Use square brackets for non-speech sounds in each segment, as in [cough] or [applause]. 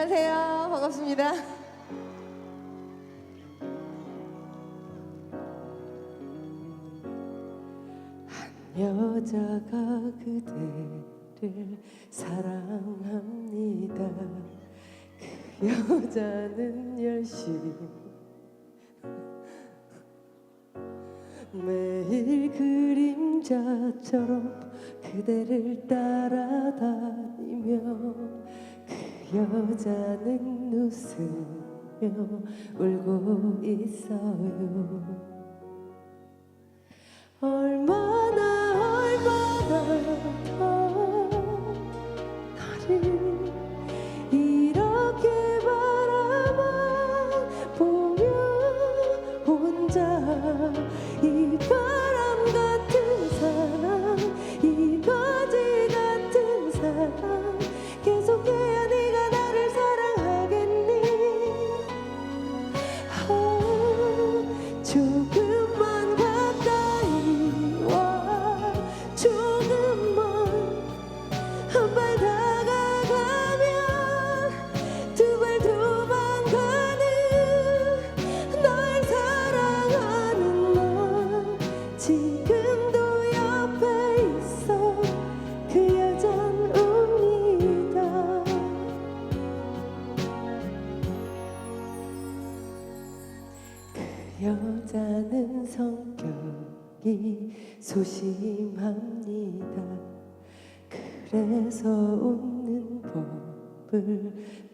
안녕하세요. 반갑습니다. 여자가 그대를 사랑합니다. 그 여자는 열심히 매일 그림자처럼 그대를 따라다니며 그 여자는 웃으며 울고 있어요. 얼마나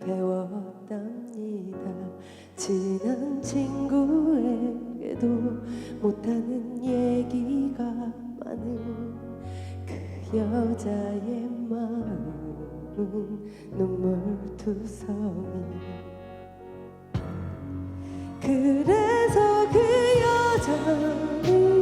배웠답니다. 친한 친구에게도 못하는 얘기가 많은 그 여자의 마음은 눈물투성이 그래서 그 여자는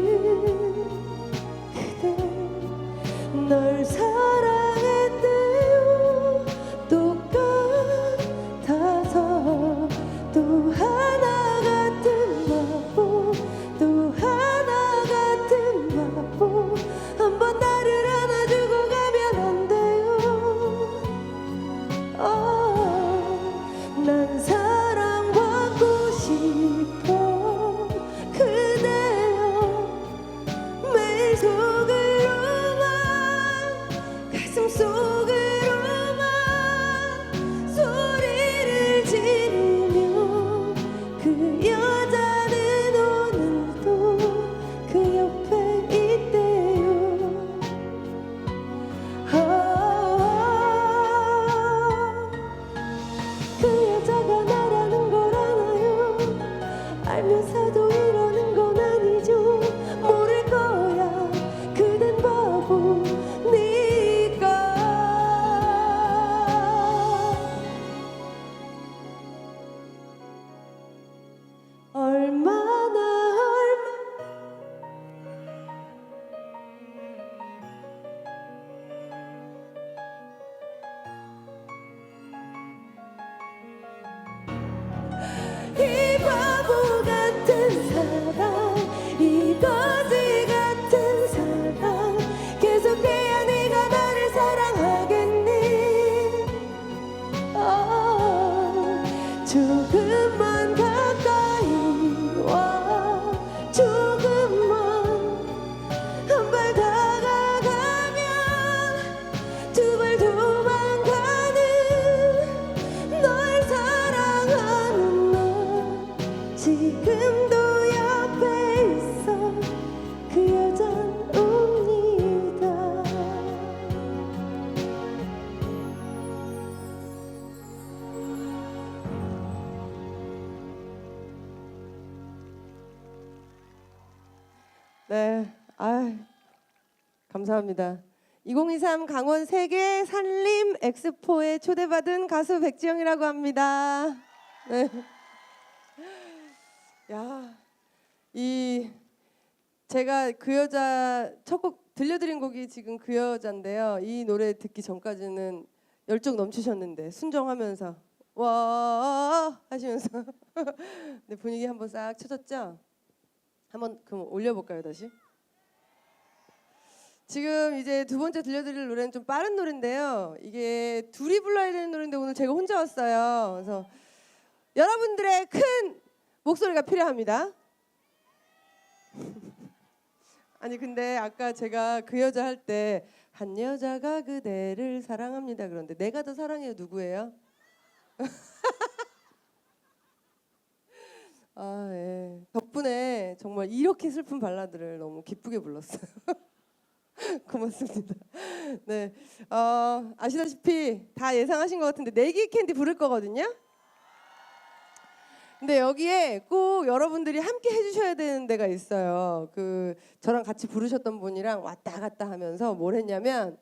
알면서도 아 감사합니다. 2023 강원 세계 산림 엑스포에 초대받은 가수 백지영이라고 합니다. 네. 야, 이 제가 그 여자 첫 곡 들려드린 곡이 지금 그 여자인데요. 이 노래 듣기 전까지는 열정 넘치셨는데 순정하면서 와 하시면서 [laughs] 네, 분위기 한번 싹 쳐졌죠. 한번 그럼 올려볼까요 다시? 지금 이제 두 번째 들려드릴 노래는 좀 빠른 노래인데요. 이게 둘이 불러야 되는 노래인데 오늘 제가 혼자 왔어요. 그래서 여러분들의 큰 목소리가 필요합니다. [laughs] 아니 근데 아까 제가 그 여자 할 때 한 여자가 그대를 사랑합니다 그런데 내가 더 사랑해요 누구예요? [laughs] 아 예. 덕분에 정말 이렇게 슬픈 발라드를 너무 기쁘게 불렀어요. [laughs] [laughs] 고맙습니다. 네, 어, 아시다시피 다 예상하신 것 같은데 내기 캔디 부를 거거든요. 근데 여기에 꼭 여러분들이 함께 해주셔야 되는 데가 있어요. 그 저랑 같이 부르셨던 분이랑 왔다 갔다 하면서 뭘 했냐면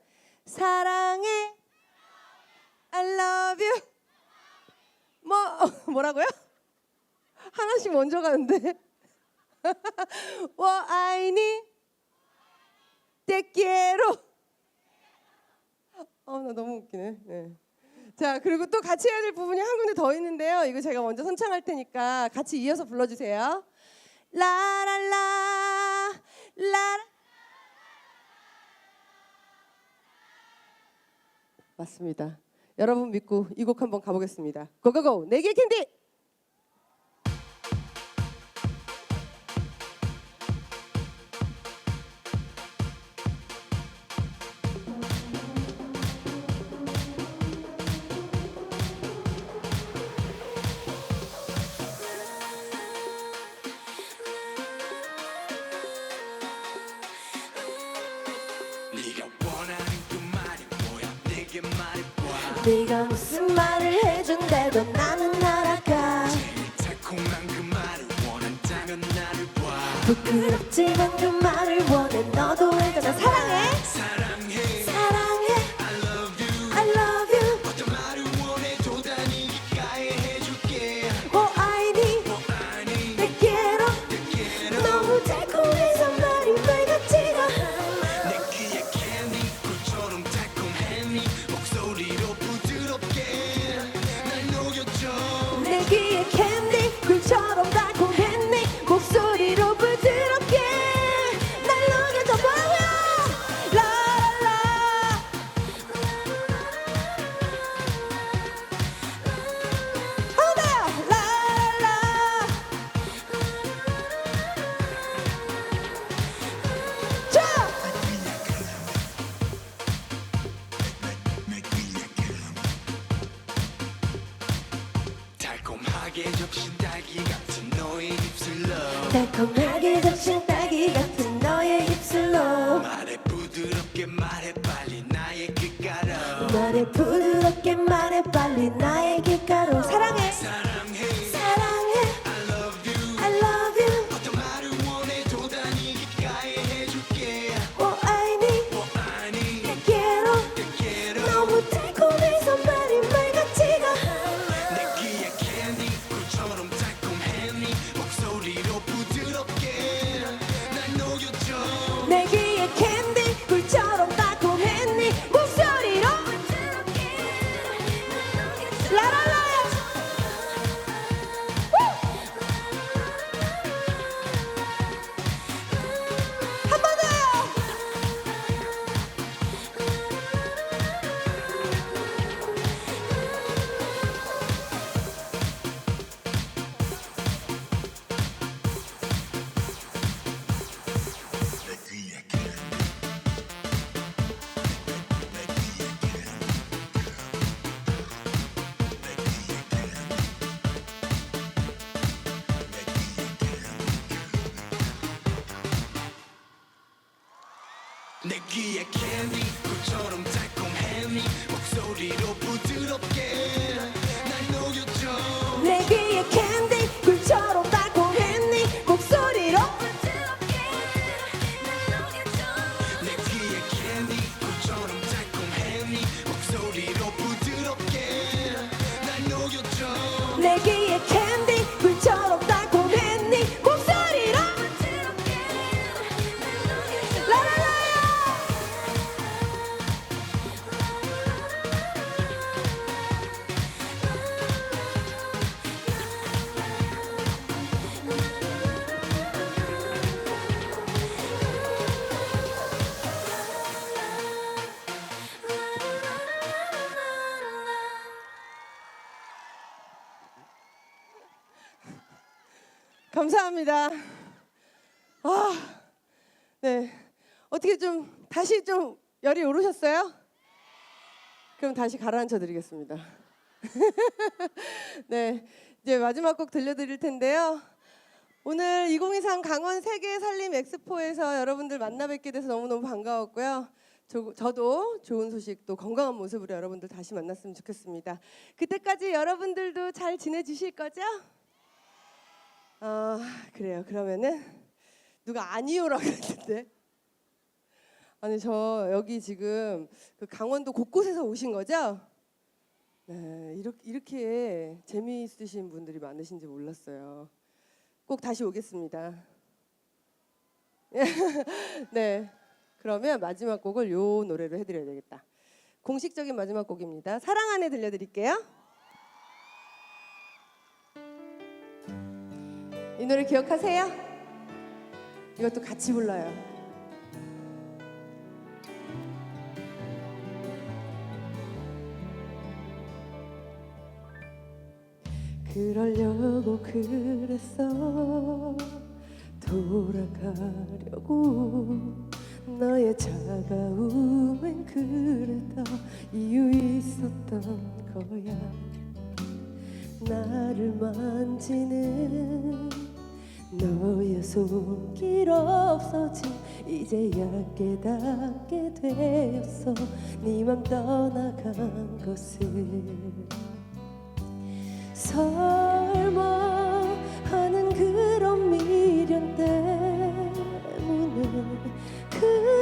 사랑해, I love you. 뭐 [laughs] 뭐라고요? 하나씩 먼저 가는데. [laughs] 워 아이니 te quiero. 어, 나 너무 웃기네. 네. 자, 그리고 또 같이 해야 될 부분이 한 군데 더 있는데요. 이거 제가 먼저 선창할 테니까 같이 이어서 불러주세요. 라랄라, 라 라. 맞습니다. 여러분 믿고 이 곡 한번 가보겠습니다. 고고고, 내게 캔디. 네가 무슨 말을 해준대도 나는 날아가. 달콤한 그 말을 원한다면 나를 봐. 부끄럽지만 그 달콤하게 적신 딸기 같은 너의 입술로. 말해 부드럽게 말해 빨리 나의 귓가로. 말해 부드럽게 말해 빨리 귓 내 귀에 캔디 꿀처럼 달콤해 네 목소리로 부드럽게 날 녹여줘. 내귀 감사합니다. 아, 네. 어떻게 좀 다시 좀 열이 오르셨어요? 그럼 다시 가라앉혀 드리겠습니다. [laughs] 네, 이제 마지막 곡 들려드릴 텐데요. 오늘 2023 강원 세계 살림 엑스포에서 여러분들 만나 뵙게 돼서 너무너무 반가웠고요. 저, 저도 좋은 소식 또 건강한 모습으로 여러분들 다시 만났으면 좋겠습니다. 그때까지 여러분들도 잘 지내주실 거죠? 아 그래요. 그러면은 누가 아니요라고 했는데 아니 저 여기 지금 그 강원도 곳곳에서 오신 거죠? 네 이렇게 이렇게 재미있으신 분들이 많으신지 몰랐어요. 꼭 다시 오겠습니다. [laughs] 네 그러면 마지막 곡을 요 노래로 해드려야 되겠다. 공식적인 마지막 곡입니다. 사랑 안에 들려드릴게요. 노래 기억하세요? 이것도 같이 불러요. 그러려고 그랬어 돌아가려고 너의 차가움엔 그래도 이유 있었던 거야 나를 만지는 너의 손길 없어진 이제야 깨닫게 되었어. 네 맘 떠나간 것을 설마 하는 그런 미련 때문에 그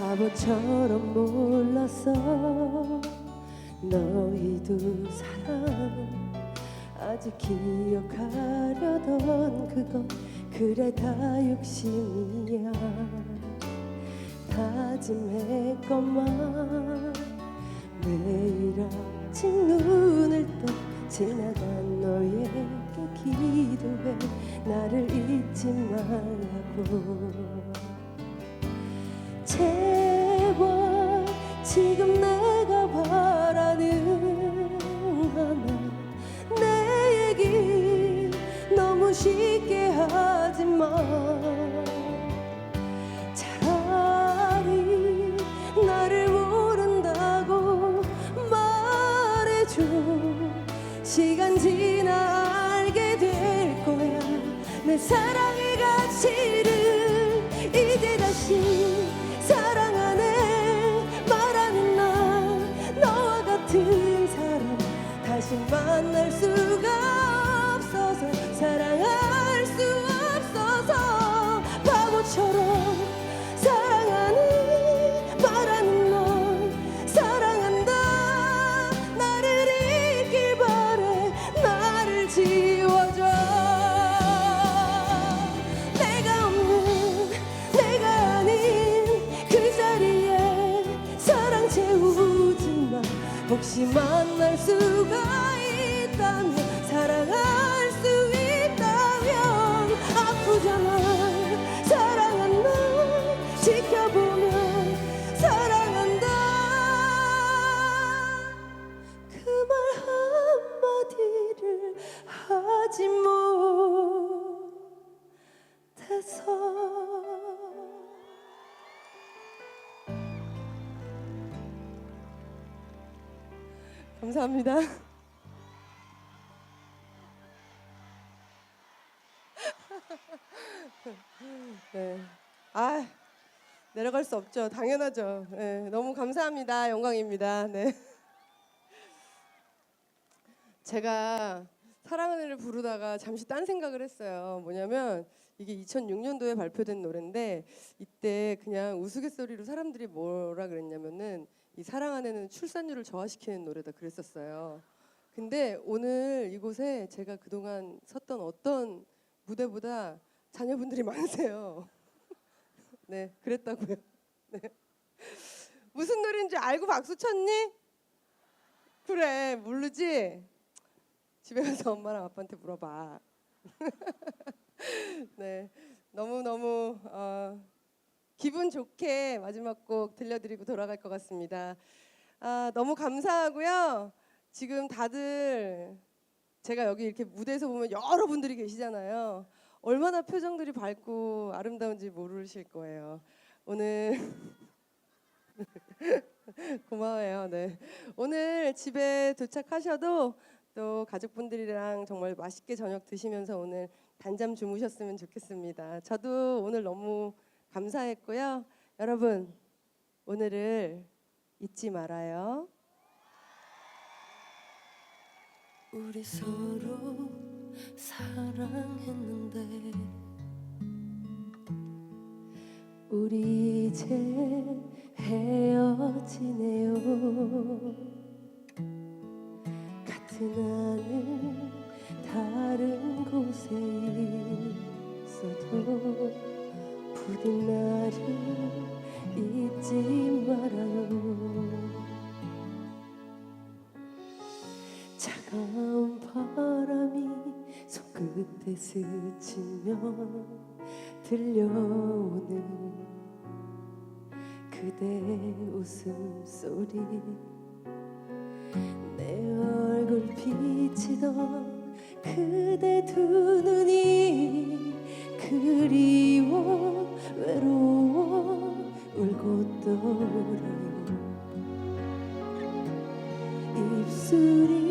바보처럼 몰랐어 너희 두 사랑. 아직 기억하려던 그건 그래 다 욕심이야. 다짐했건만 매일 아침 눈을 떠 지나간 너에게 기도해. 나를 잊지 말라고 지금 내가 바라는 하나 내 얘기 너무 쉽게 하지 마. 차라리 나를 모른다고 말해줘. 시간 지나 알게 될 거야. 내 사랑 다 감사합니다. [laughs] 네. 아, 내려갈 수 없죠. 당연하죠. 네, 너무 감사합니다. 영광입니다. 네. [laughs] 제가 사랑하는 를 부르다가 잠시 딴 생각을 했어요. 뭐냐면 이게 2006년도에 발표된 노래인데 이때 그냥 우스갯소리로 사람들이 뭐라 그랬냐면은 이 사랑하늘은 출산율을 저하시키는 노래다 그랬었어요. 근데 오늘 이곳에 제가 그동안 섰던 어떤 무대보다 자녀분들이 [laughs] 많으세요. 네, 그랬다고요. 네. 무슨 노래인지 알고 박수 쳤니? 그래, 모르지? 집에 가서 엄마랑 아빠한테 물어봐. [laughs] 네, 너무 너무 어, 기분 좋게 마지막 곡 들려드리고 돌아갈 것 같습니다. 아, 너무 감사하고요. 지금 다들 제가 여기 이렇게 무대에서 보면 여러 분들이 계시잖아요. 얼마나 표정들이 밝고 아름다운지 모르실 거예요. 오늘 [laughs] 고마워요. 네. 오늘 집에 도착하셔도 또 가족분들이랑 정말 맛있게 저녁 드시면서 오늘 단잠 주무셨으면 좋겠습니다. 저도 오늘 너무 감사했고요. 여러분 오늘을 잊지 말아요. 우리 서로 사랑했는데 우리 이제 헤어지네요 같은 하늘 손끝에 스치며 들려오는 그대 웃음소리. 내 얼굴 비치던 그대 두 눈이 그리워 외로워 울고 떠오르요 입술이